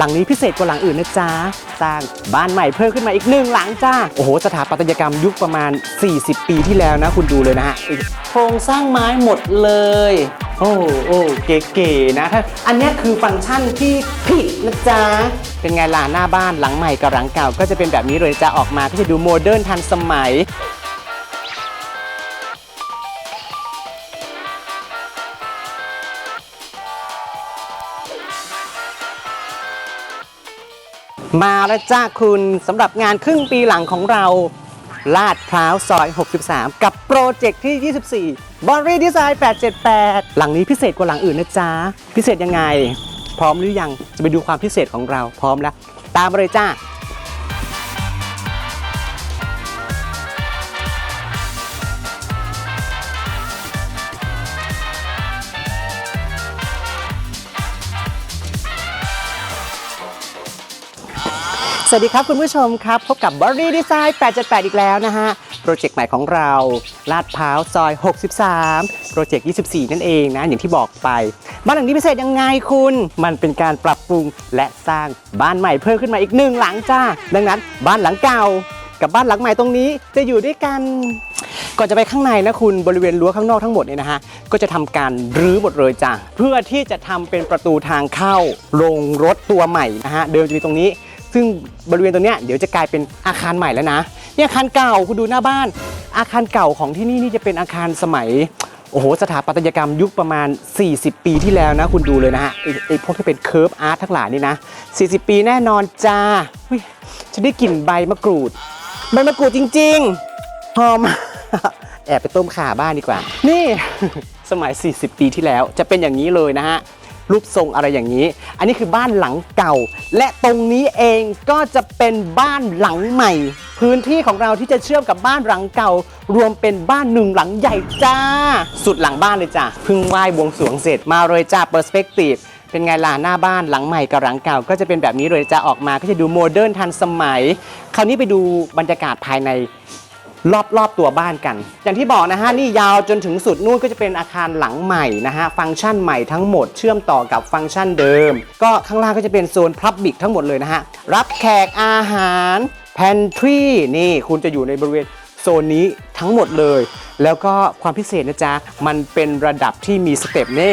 หลังนี้พิเศษกว่าหลังอื่นนะจ๊ะสร้างบ้านใหม่เพิ่มขึ้นมาอีกหนึ่งหลังจ้าโอ้โห สถาปัตยกรรมยุคประมาณ 40 ปีที่แล้วนะ คุณดูเลยนะฮะโครงสร้างไม้หมดเลย โอ้โอ้เก๋ๆนะถ้าอันนี้คือฟังก์ชันที่ผิดนะจ๊ะเป็นไงล่ะหน้าบ้านหลังใหม่กับหลังเก่าก็จะเป็นแบบนี้เลยจะออกมาก็จะดูโมเดิร์นทันสมัย มาแล้วจ้าคุณสำหรับงานครึ่งปีหลังของเรา ลาดพร้าวซอย 63 กับโปรเจกต์ที่ 24 b o r y Design 878 หลังนี้พิเศษกว่าหลังอื่นนะจ๊ะ พิเศษยังไง พร้อมหรือยังจะไปดูความพิเศษของเราพร้อมแล้ว ตามมาเลยจ้า สวัสดีครับคุณผู้ชมครับ พบกับ b o d y Design 878 อีกแล้วนะฮะ โปรเจกต์ใหม่ของเรา ลาดพร้าวซอย 63 โปรเจกต์ 24 นั่นเองนะ อย่างที่บอกไป บ้านหลังนี้พิเศษยังไงคุณ มันเป็นการปรับปรุงและสร้างบ้านใหม่เพิ่มขึ้นมาอีกหนึ่งหลังจ้า ดังนั้นบ้านหลังเก่า กับบ้านหลังใหม่ตรงนี้จะอยู่ด้วยกันก่อนจะไปข้างในนะคุณบริเวณรั้วข้างนอกทั้งหมดเนี่ยนะฮะก็จะทำการรื้อหมดเลยจ้ะเพื่อที่จะทำเป็นประตูทางเข้าโรงรถตัวใหม่นะฮะเดิมจะมีตรงนี้ ซึ่งบริเวณตรงเนี้ยเดี๋ยวจะกลายเป็นอาคารใหม่แล้วนะเนี่ยอาคารเก่าคุณดูหน้าบ้าน อาคารเก่าของที่นี่นี่จะเป็นอาคารสมัยโอ้โหสถาปัตยกรรมยุคประมาณ 40 ปีที่แล้วนะ คุณดูเลยนะฮะไอ้ไอ้พวกที่เป็นเคิร์ฟอาร์ตทั้งหลายนี่นะ 40 ปีแน่นอนจ้าฉันได้กลิ่นใบมะกรูดใบมะกรูดจริงๆหอมแอบไปต้มข่าบ้านดีกว่า นี่ สมัย 40 ปีที่แล้วจะเป็นอย่างนี้เลยนะฮะ รูปทรงอะไรอย่างนี้ อันนี้คือบ้านหลังเก่า และตรงนี้เองก็จะเป็นบ้านหลังใหม่ พื้นที่ของเราที่จะเชื่อมกับบ้านหลังเก่า รวมเป็นบ้านหนึ่งหลังใหญ่จ้า สุดหลังบ้านเลยจ้ะเพิ่งไหว้บวงสรวงเสร็จมาเลยจ้าเปอร์สเปกทีฟเป็นไงล่ะหน้าบ้านหลังใหม่กับหลังเก่า ก็จะเป็นแบบนี้เลยจะออกมาก็จะดูโมเดิร์นทันสมัย คราวนี้ไปดูบรรยากาศภายใน รอบรอบตัวบ้านกัน อย่างที่บอกนะฮะนี่ยาวจนถึงสุดนู่นก็จะเป็นอาคารหลังใหม่นะฮะฟังก์ชันใหม่ทั้งหมดเชื่อมต่อกับฟังก์ชันเดิม ก็ข้างล่างก็จะเป็นโซนพับบิกทั้งหมดเลยนะฮะรับแขกอาหารแพนทรีนี่คุณจะอยู่ในบริเวณ โซนนี้ทั้งหมดเลย แล้วก็ความพิเศษนะจ๊ะ มันเป็นระดับที่มีสเต็ปเน่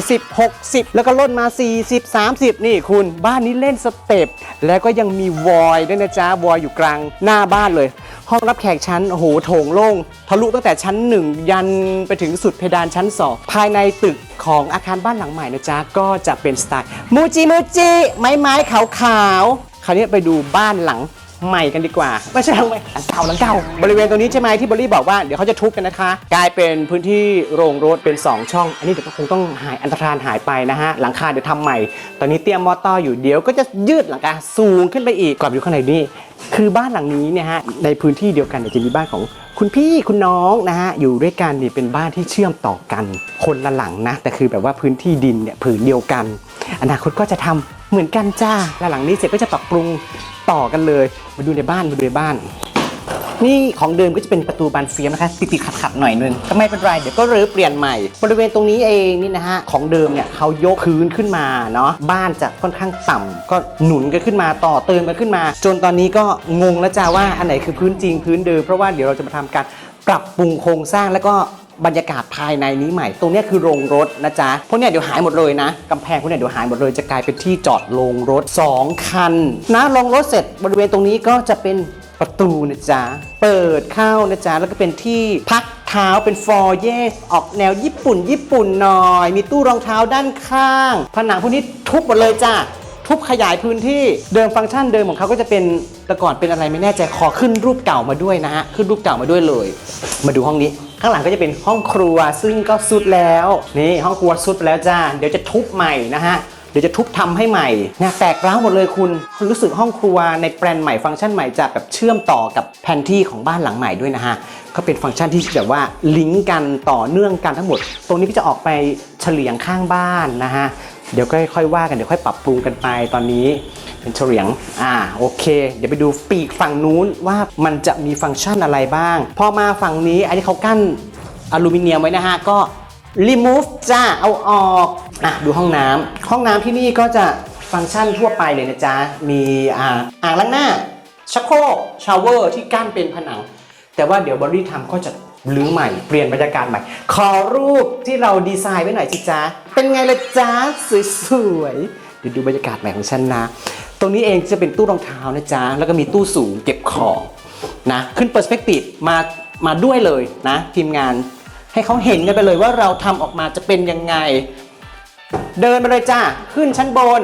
40 60 แล้วก็ลดมา 40 30 นี่คุณบ้านนี้เล่นสเต็ปแล้วก็ยังมีวอยด้วยนะจ๊ะวอยอยู่กลางหน้าบ้านเลย ห้องรับแขกชั้นโอ้โหโถงโล่งทะลุตั้งแต่ชั้น 1 ยันไปถึงสุดเพดานชั้น 2 ภายในตึกของอาคารบ้านหลังใหม่นะจ๊ะ ก็จะเป็นสไตล์มูจิมูจิไม้ไม้ขาวขาวคราวนี้ไปดูบ้านหลัง ใหม่กันดีกว่า ไม่ใช่หลังใหม่หลังเก่าหลังเก่าบริเวณตรงนี้ใช่ไหมที่บอลลี่บอกว่าเดี๋ยวเขาจะทุบกันนะคะ กลายเป็นพื้นที่โรงรถเป็น 2 ช่อง อันนี้เดี๋ยวก็คงต้องหายอันตรธานหายไปนะฮะหลังคาเดี๋ยวทำใหม่ ตอนนี้เตรียมมอเตอร์อยู่เดี๋ยวก็จะยืดหลังคาสูงขึ้นไปอีกก่อนอยู่ข้างในนี่คือบ้านหลังนี้เนี่ยฮะในพื้นที่เดียวกันเนี่ยจะมีบ้านของคุณพี่คุณน้องนะฮะอยู่ด้วยกันนี่เป็นบ้านที่เชื่อมต่อกัน คนละหลังนะแต่คือแบบว่าพื้นที่ดินเนี่ยผืนเดียวกัน อนาคตก็จะทำ เหมือนกันจ้าแล้วหลังนี้เสร็จก็จะปรับปรุงต่อกันเลย มาดูในบ้านมาดูในบ้าน นี่ของเดิมก็จะเป็นประตูบานเฟียมนะคะติดติดขัดขัดๆหน่อยนึงก็ไม่เป็นไรเดี๋ยวก็รื้อเปลี่ยนใหม่ บริเวณตรงนี้เองนี่นะฮะของเดิมเนี่ยเขายกพื้นขึ้นมาเนาะบ้านจะค่อนข้างต่ำก็หนุนกันขึ้นมาต่อเติมกันขึ้นมา จนตอนนี้ก็งงแล้วจ้าว่าอันไหนคือพื้นจริงพื้นเดิมเพราะว่าเดี๋ยวเราจะมาทำการปรับปรุงโครงสร้างแล้วก็ บรรยากาศภายในนี้ใหม่ ตรงเนี้ยคือโรงรถนะจ๊ะ พวกเนี้ยเดี๋ยวหายหมดเลยนะ กำแพงพวกเนี้ยเดี๋ยวหายหมดเลย จะกลายเป็นที่จอดโรงรถสองคัน นะ โรงรถเสร็จบริเวณตรงนี้ก็จะเป็นประตูนะจ๊ะ เปิดเข้านะจ๊ะ แล้วก็เป็นที่พักเท้าเป็นฟอร์เยสออกแนวญี่ปุ่น ญี่ปุ่นหน่อย มีตู้รองเท้าด้านข้าง ผนังพวกนี้ทุบหมดเลยจ้ะทุบขยายพื้นที่เดิมฟังก์ชันเดิมของเขาก็จะเป็นแต่ก่อนเป็นอะไรไม่แน่ใจขอขึ้นรูปเก่ามาด้วยนะฮะขึ้นรูปเก่ามาด้วยเลย มาดูห้องนี้ ข้างหลังก็จะเป็นห้องครัวซึ่งก็สุดแล้วนี่ห้องครัวสุดไปแล้วจ้าเดี๋ยวจะทุบใหม่นะฮะ ดี๋ยวจะทุบทำให้ใหม่เนี่ยแตกร้าวหมดเลยคุณคุณรู้สึกห้องครัวในแปลนใหม่ฟังก์ชันใหม่จะแบบเชื่อมต่อกับแผนที่ของบ้านหลังใหม่ด้วยนะฮะก็เป็นฟังก์ชันที่แบบว่าลิงก์กันต่อเนื่องกันทั้งหมด ตรงนี้ก็จะออกไปเฉลียงข้างบ้านนะฮะเดี๋ยวก็ค่อยๆว่ากันเดี๋ยวค่อยปรับปรุงกันไปตอนนี้เป็นเฉลียงอ่าโอเค เดี๋ยวไปดูปีกฝั่งนู้นว่ามันจะมีฟังก์ชันอะไรบ้าง พอมาฝั่งนี้อันนี้เขากั้นอลูมิเนียมไว้นะฮะก็ remove จ้าเอาออก อะดูห้องน้ำห้องน้ำที่นี่ก็จะฟังก์ชันทั่วไปเลยนะจ๊ะ มีอ่าอ่างล้างหน้าชักโครกชาวเวอร์ที่กั้นเป็นผนัง แต่ว่าเดี๋ยวบริทำก็จะรื้อใหม่เปลี่ยนบรรยากาศใหม่ ขอรูปที่เราดีไซน์ไว้หน่อยสิจ๊ะ เป็นไงล่ะจ๊ะ สวยๆเดี๋ยวดูบรรยากาศใหม่ของฉันนะ ตรงนี้เองจะเป็นตู้รองเท้านะจ๊ะ แล้วก็มีตู้สูงเก็บของนะ ขึ้นเปอร์สเปกทีฟมามาด้วยเลยนะ ทีมงานให้เขาเห็นกันไปเลยว่าเราทำออกมาจะเป็นยังไง เดินมาเลยจ้าขึ้นชั้นบน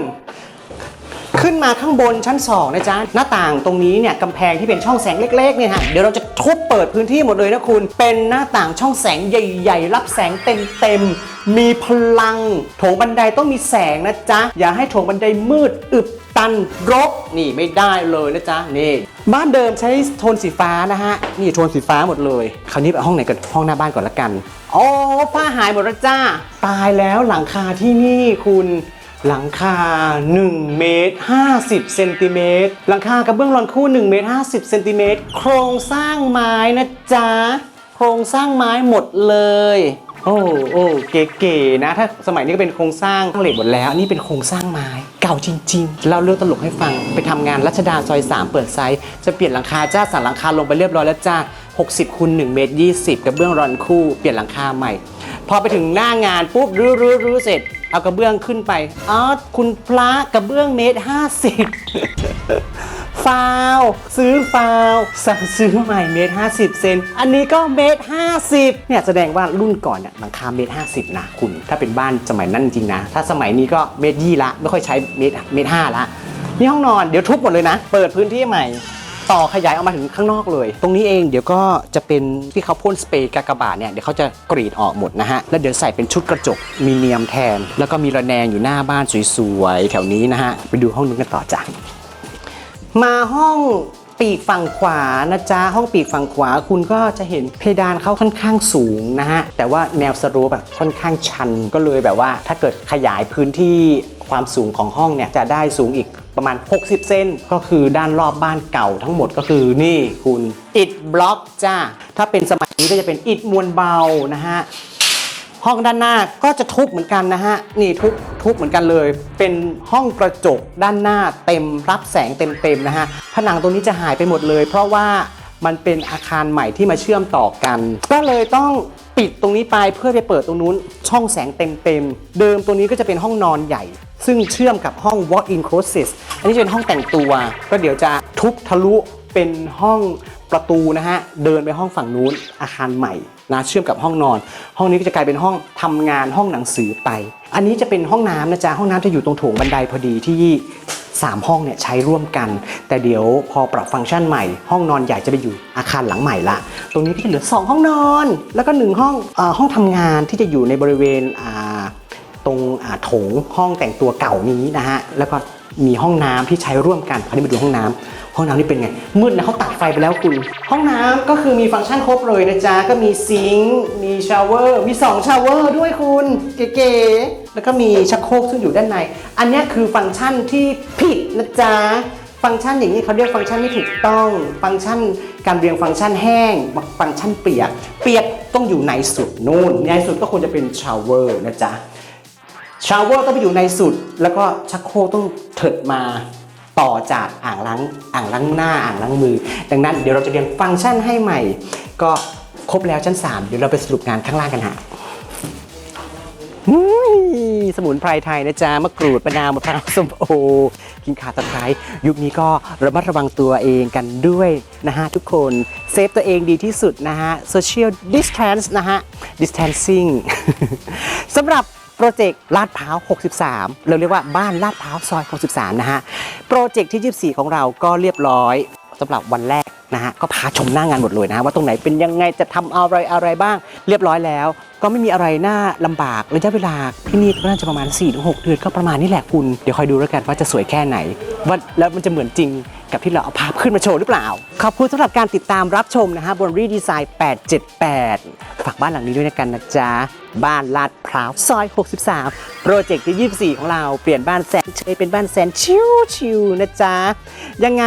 ขึ้นมาข้างบนชั้น2นะจ๊ะหน้าต่างตรงนี้เนี่ยกำแพงที่เป็นช่องแสงเล็กๆเนี่ยฮะเดี๋ยวเราจะทุบเปิดพื้นที่หมดเลยนะคุณ เป็นหน้าต่างช่องแสงใหญ่ ๆ รับแสงเต็มๆมีพลังโถงบันไดต้องมีแสงนะจ๊ะอย่าให้โถงบันไดมืดอึบตันรกนี่ไม่ได้เลยนะจ๊ะนี่บ้านเดิมใช้โทนสีฟ้านะฮะ นี่โทนสีฟ้าหมดเลย คราวนี้ไปห้องไหนกันห้องหน้าบ้านก่อนละกันอ๋อผ้าหายหมดแล้วจ้า ตายแล้วหลังคาที่นี่คุณ หลังคา1เมตร50เซนติเมตรหลังคากระเบื้องรอนคู่1เมตร50เซนติเมตรโครงสร้างไม้นะจ๊ะโครงสร้างไม้หมดเลย โอ้โอ้เก๋ๆนะ ถ้าสมัยนี้ก็เป็นโครงสร้างเหล็กหมดแล้ว นี่เป็นโครงสร้างไม้เก่าจริงๆเราเรื่องตลกให้ฟังไปทำงานรัชดาซอย 3 เปิดไซส์จะเปลี่ยนหลังคาจ้าสั่งหลังคาลงไปเรียบร้อยแล้วจ้า60คูณ1เมตร20กระเบื้องรอนคู่เปลี่ยนหลังคาใหม่ พอไปถึงหน้างานปุ๊บรื้อรื้อรื้อเสร็จ เอากระเบื้องขึ้นไปอ๋อคุณพระกระเบื้องเมตรห้าสิบฟาวซื้อฟาวสั่งซื้อใหม่เมตรห้าสิบเซนอันนี้ก็เมตรห้าสิบเนี่ยแสดงว่ารุ่นก่อนเนี่ยหลังคาเมตรห้าสิบนะคุณ ถ้าเป็นบ้านสมัยนั้นจริงนะ ถ้าสมัยนี้ก็เมตรยี่ละ ไม่ค่อยใช้เมตรเมตรห้าละนี่ห้องนอนเดี๋ยวทุบหมดเลยนะ เปิดพื้นที่ใหม่ ต่อขยายออกมาถึงข้างนอกเลย ตรงนี้เองเดี๋ยวก็จะเป็นที่เขาพ่นสเปรย์กากบาทเนี่ยเดี๋ยวเขาจะกรีดออกหมดนะฮะ แล้วเดี๋ยวใส่เป็นชุดกระจกมีเนียมแทน แล้วก็มีระแนงอยู่หน้าบ้านสวยๆ แถวนี้นะฮะ ไปดูห้องนู้นกันต่อจ้ะมาห้องปีกฝั่งขวานะจ๊ะห้องปีกฝั่งขวาคุณก็จะเห็นเพดานเขาค่อนข้างสูงนะฮะแต่ว่าแนวสโลปแบบค่อนข้างชันก็เลยแบบว่า ถ้าเกิดขยายพื้นที่ความสูงของห้องเนี่ยจะได้สูงอีก ประมาณ 60 เซนก็คือด้านรอบบ้านเก่าทั้งหมดก็คือนี่คุณอิฐบล็อกจ้า ถ้าเป็นสมัยนี้ก็จะเป็นอิฐมวลเบานะฮะห้องด้านหน้าก็จะทุบเหมือนกันนะฮะนี่ทุบทุบเหมือนกันเลย เป็นห้องกระจกด้านหน้าเต็มรับแสงเต็มๆนะฮะผนังตรงนี้จะหายไปหมดเลย เพราะว่ามันเป็นอาคารใหม่ที่มาเชื่อมต่อกัน ก็เลยต้อง ปิดตรงนี้ไปเพื่อไปเปิดตรงนู้นช่องแสงเต็มๆ เดิมตรงนี้ก็จะเป็นห้องนอนใหญ่ ซึ่งเชื่อมกับห้อง walk-in closet อันนี้จะเป็นห้องแต่งตัว ก็เดี๋ยวจะทุบทะลุเป็นห้องประตูนะฮะ เดินไปห้องฝั่งนู้นอาคารใหม่นะเชื่อมกับห้องนอน ห้องนี้ก็จะกลายเป็นห้องทำงานห้องหนังสือไป อันนี้จะเป็นห้องน้ำนะจ๊ะห้องน้ำจะอยู่ตรงโถงบันไดพอดีที่ 3 ห้องเนี่ยใช้ร่วมกัน แต่เดี๋ยวพอปรับฟังก์ชันใหม่ ห้องนอนใหญ่จะไปอยู่อาคารหลังใหม่ละ ตรงนี้ก็จะเหลือ 2 ห้องนอน แล้วก็ 1 ห้องอห้องทำงานที่จะอยู่ในบริเวณอ่าตรงอ่าโถงห้องแต่งตัวเก่านี้นะฮะแล้วก็ มีห้องน้ำที่ใช้ร่วมกันคราวนี้มาดูห้องน้ำห้องน้ำนี่เป็นไง มืดนะเขาตัดไฟไปแล้วคุณ ห้องน้ำก็คือมีฟังก์ชันครบเลยนะจ๊ะ ก็มีซิงค์มีชาวเวอร์มี2ชาวเวอร์ด้วยคุณเก๋ๆแล้วก็มีชักโครกซึ่งอยู่ด้านใน อันนี้คือฟังก์ชันที่ผิดนะจ๊ะฟังก์ชันอย่างนี้เขาเรียกฟังก์ชันไม่ถูกต้อง ฟังก์ชันการเรียงฟังก์ชันแห้ง ฟังก์ชันเปียก เปียกต้องอยู่ในสุดนู่นในสุดก็ควรจะเป็นชาวเวอร์นะจ๊ะ ชาวเวอร์ต้องไปอยู่ในสุด แล้วก็ชักโครกต้องเถิดมาต่อจากอ่างล้างอ่างล้างหน้าอ่างล้างมือ ดังนั้นเดี๋ยวเราจะเรียนฟังก์ชันให้ใหม่ ก็ครบแล้วชั้น 3 เดี๋ยวเราไปสรุปงานข้างล่างกันฮะอุ้ยสมุนไพรไทยนะจ๊ะมะกรูดมะนาวมะพร้าวส้มโอ กินขาตะไคร้ยุคนี้ก็ระมัดระวังตัวเองกันด้วยนะฮะทุกคนเซฟตัวเองดีที่สุดนะฮะ social distance นะฮะ distancing สำหรับ รเจกต์ลาดพร้าว 63 เราเรียกว่าบ้านลาดพร้าวซอย 63 นะฮะ โปรเจกต์ที่ 24 ของเราก็เรียบร้อยสำหรับวันแรกนะฮะก็พาชมหน้างานหมดเลยนะะว่าตรงไหนเป็นยังไงจะทำอะไรอะไรบ้าง เรียบร้อยแล้ว ก็ไม่มีอะไรน่าลำบากระยะเวลาที่นี่ก็น่าจะประมาณ4-6 เดือนก็ประมาณนี้แหละคุณ เดี๋ยวคอยดูแล้วกันว่าจะสวยแค่ไหนว่าแล้วมันจะเหมือนจริง กับที่เราเอาภาพขึ้นมาโชว์หรือเปล่า ขอบคุณสำหรับการติดตามรับชมนะฮะบนรีดีไซน์878 ฝากบ้านหลังนี้ด้วยนะกันนะจ๊ะ บ้านลาดพร้าวซอย 63 โปรเจกต์ที่ 24 ของเราเปลี่ยนบ้านแสนเฉยเป็นบ้านแสนชิวชิวนะจ๊ะ ยังไง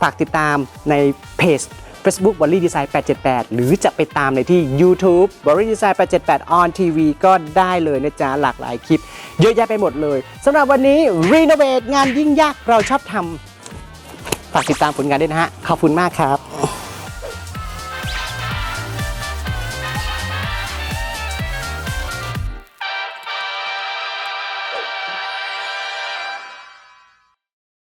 ฝากติดตามในเพจ Facebook b o l l y Design 878 หรือจะไปตามในที่ YouTube b o l l y Design 878 on TV ก็ได้เลยนะจ๊ะ หลากหลายคลิป เยอะแยะไปหมดเลยสำหรับวันนี้ Renovate งานยิ่งยากเราชอบทำ ฝากติดตามผลงานด้วยนะฮะ ขอบคุณมากครับ